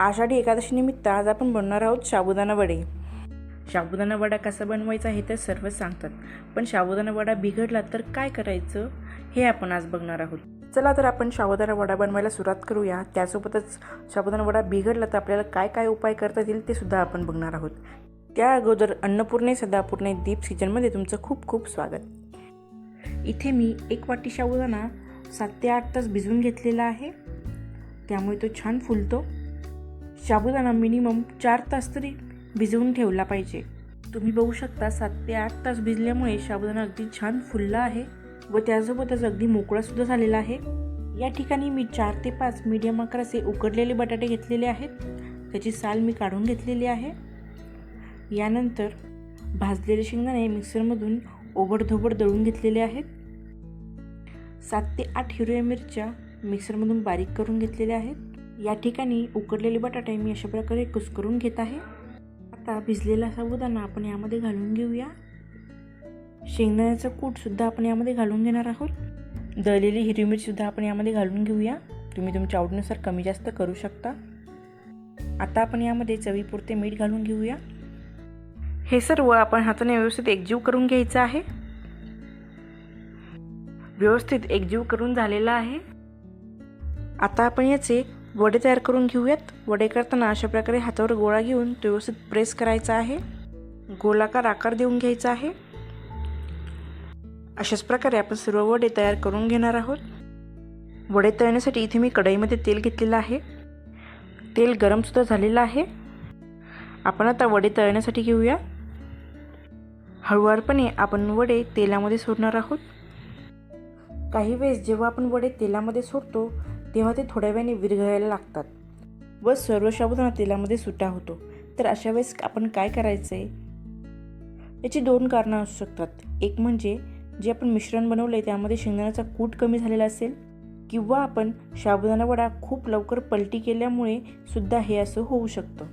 आषाढी एकादशी निमित्त आज आपण बनवणार आहोत साबुदाणा वडे. साबुदाणा वडा कसा बनवायचा हे तर सर्वच सांगतात. पण साबुदाणा वडा बिघडला तर काय करायचं हे आपण आज बघणार आहोत. चला तर आपण साबुदाणा वडा बनवायला सुरुवात करूया. त्यासोबतच साबुदाणा वडा बिघडला तर आपल्याला काय काय उपाय करता येतील ते सुद्धा आपण बघणार आहोत. त्या अगोदर अन्नपूर्णे सदापूर्णे दीप किचनमध्ये तुमचं खूप खूप स्वागत. इथे मी एक वाटी साबुदाणा सात ते आठ तास भिजवून घेतलेला आहे. त्यामुळे तो छान फुलतो. साबुदाणा मिनिमम चार तास तरी भिजवून ठेवला पाहिजे. तुम्ही बघू शकता सात ते आठ तास भिजल्यामुळे साबुदाणा अगदी छान फुलला आहे व त्यासोबतच अगदी मोकळासुद्धा झालेला आहे. या ठिकाणी मी चार ते पाच मीडियम आकाराचे उकडलेले बटाटे घेतलेले आहेत. त्याची साल मी काढून घेतलेली आहे. यानंतर भाजलेले शेंगदाणे मिक्सरमधून ओबडधोबड दळून घेतलेले आहेत. सात ते आठ हिरव्या मिरच्या मिक्सरमधून बारीक करून घेतलेल्या आहेत. या ठिकाणी उकडलेले बटाटे मी अशा प्रकारे कुस्करून घेत आहे. आता भिजलेला साबुदाणा आपण यामध्ये घालून घेऊया. शेंगदाण्याचं कूटसुद्धा आपण यामध्ये घालून घेणार आहोत. दळलेली हिरवी मिरचीसुद्धा आपण यामध्ये घालून घेऊया. तुम्ही तुमच्या आवडीनुसार कमी जास्त करू शकता. आता आपण यामध्ये चवीपुरते मीठ घालून घेऊया. हे सर्व आपण हाताने व्यवस्थित एकजीव करून घ्यायचं आहे. व्यवस्थित एकजीव करून झालेला आहे. आता आपण याचे वडे तयार करून घेऊयात. वडे करताना अशा प्रकारे हातावर गोळा घेऊन तो व्यवस्थित प्रेस करायचा आहे. गोलाकार आकार देऊन घ्यायचा आहे. अशाच प्रकारे आपण सर्व वडे तयार करून घेणार आहोत. वडे तळण्यासाठी इथे मी कढईमध्ये तेल घेतलेलं आहे. तेल गरमसुद्धा झालेलं आहे. आपण आता वडे तळण्यासाठी घेऊया. हळुवारपणे आपण वडे तेलामध्ये सोडणार आहोत. काही वेळेस जेव्हा आपण वडे तेलामध्ये सोडतो तेव्हा ते थोड्या वेळाने विरघळायला लागतात व सर्व साबुदाणा तेलामध्ये सुटा होतो. तर अशा वेळेस आपण काय करायचं आहे याची दोन कारणं असू शकतात. एक म्हणजे जे आपण मिश्रण बनवलं आहे त्यामध्ये शेंगदाण्याचा कूट कमी झालेला असेल किंवा आपण साबुदाणा वडा खूप लवकर पलटी केल्यामुळे सुद्धा हे असं होऊ शकतं.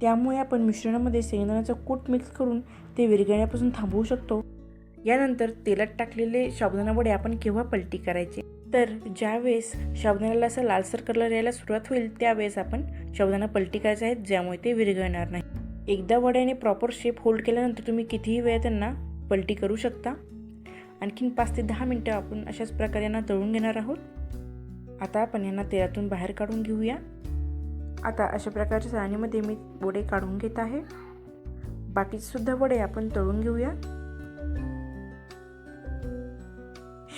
त्यामुळे आपण मिश्रणामध्ये शेंगदाण्याचा कूट मिक्स करून ते विरघळण्यापासून थांबवू शकतो. यानंतर तेलात टाकलेले साबुदाणा वडे आपण केव्हा पलटी करायचे? तर ज्यावेळेस साबुदाण्याला असं लालसर कलर यायला सुरुवात होईल त्यावेळेस आपण साबुदाणा पलटी करायचे आहेत ज्यामुळे ते विरघळणार नाही. एकदा वड्याने प्रॉपर शेप होल्ड केल्यानंतर तुम्ही कितीही वेळ त्यांना पलटी करू शकता. आणखीन पाच ते दहा मिनटं आपण अशाच प्रकारे यांना तळून घेणार आहोत. आता आपण यांना तेलातून बाहेर काढून घेऊया. आता अशा प्रकारच्या चाळणीमध्ये मी वडे काढून घेत आहे. बाकीसुद्धा वडे आपण तळून घेऊया.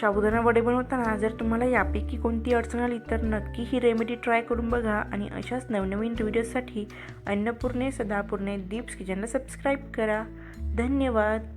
साबुदाणा वडे बनवताना जर तुम्हाला यापैकी कोणती अडचण आली तर नक्की ही रेमेडी ट्राय करून बघा आणि अशाच नवनवीन व्हिडिओसाठी अन्नपूर्णे सदापूर्णे दीप्स किचनला सबस्क्राईब करा. धन्यवाद.